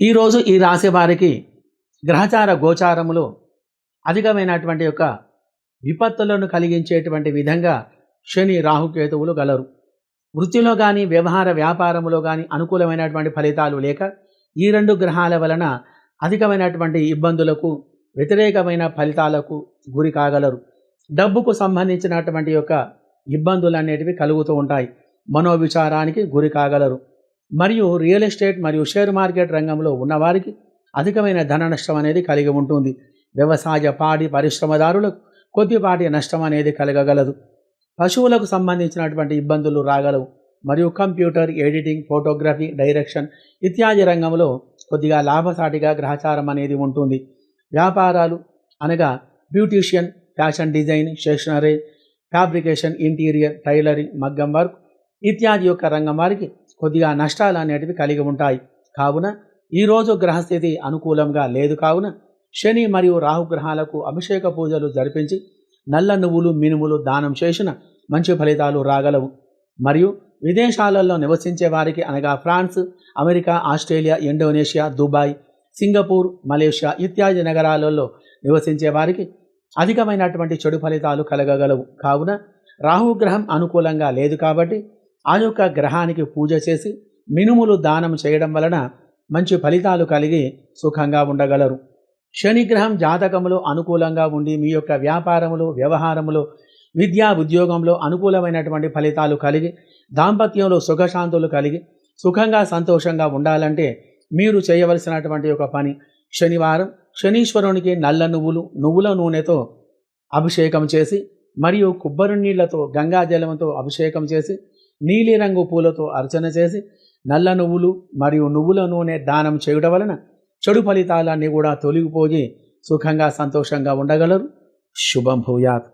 ఈరోజు ఈ రాశి వారికి గ్రహచార గోచారములో అధికమైనటువంటి యొక్క విపత్తులను కలిగించేటువంటి విధంగా శని రాహుకేతువులు గలరు. వృత్తిలో కానీ వ్యవహార వ్యాపారములో కానీ అనుకూలమైనటువంటి ఫలితాలు లేక ఈ రెండు గ్రహాల వలన అధికమైనటువంటి ఇబ్బందులకు వ్యతిరేకమైన ఫలితాలకు గురి కాగలరు. డబ్బుకు సంబంధించినటువంటి యొక్క ఇబ్బందులు అనేటివి కలుగుతూ ఉంటాయి. మనోవిచారానికి గురి కాగలరు. మరియు రియల్ ఎస్టేట్ మరియు షేర్ మార్కెట్ రంగంలో ఉన్నవారికి అధికమైన ధన నష్టం అనేది కలిగి ఉంటుంది. వ్యవసాయ పాడి పరిశ్రమదారులకు కొద్దిపాటి నష్టం అనేది కలగగలదు. పశువులకు సంబంధించినటువంటి ఇబ్బందులు రాగలవు. మరియు కంప్యూటర్ ఎడిటింగ్ ఫోటోగ్రఫీ డైరెక్షన్ ఇత్యాది రంగంలో కొద్దిగా లాభసాటిగా గ్రహచారం అనేది ఉంటుంది. వ్యాపారాలు అనగా beautician fashion design stationery fabrication interior tailoring మగ్గం వర్క్ ఇత్యాది యొక్క రంగం వారికి కొద్దిగా నష్టాలు అనేటివి కలిగి ఉంటాయి. కావున ఈరోజు గ్రహస్థితి అనుకూలంగా లేదు. కావున శని మరియు రాహుగ్రహాలకు అభిషేక పూజలు జరిపించి నల్ల నువ్వులు మినుములు దానం చేసిన మంచి ఫలితాలు రాగలవు. మరియు విదేశాలలో నివసించే వారికి అనగా France America Australia Indonesia Dubai Singapore Malaysia ఇత్యాది నగరాలలో నివసించే వారికి అధికమైనటువంటి చెడు ఫలితాలు కలగగలవు. కావున రాహుగ్రహం అనుకూలంగా లేదు కాబట్టి ఆ యొక్క గ్రహానికి పూజ చేసి మినుములు దానం చేయడం వలన మంచి ఫలితాలు కలిగి సుఖంగా ఉండగలరు. శనిగ్రహం జాతకములో అనుకూలంగా ఉండి మీ యొక్క వ్యాపారములు వ్యవహారములు విద్యా ఉద్యోగంలో అనుకూలమైనటువంటి ఫలితాలు కలిగి దాంపత్యంలో సుఖశాంతులు కలిగి సుఖంగా సంతోషంగా ఉండాలంటే మీరు చేయవలసినటువంటి ఒక పని శనివారం శనీశ్వరునికి నల్ల నువ్వులు నువ్వుల నూనెతో అభిషేకం చేసి మరియు కొబ్బరి నీళ్ళతో గంగా జలంతో అభిషేకం చేసి నీలిరంగు పూలతో అర్చన చేసి నల్ల నువ్వులు మరియు నువ్వుల నూనె దానం చేయడం వలన చెడు ఫలితాలన్నీ కూడా తొలగిపోయి సుఖంగా సంతోషంగా ఉండగలరు. శుభం భూయాత్.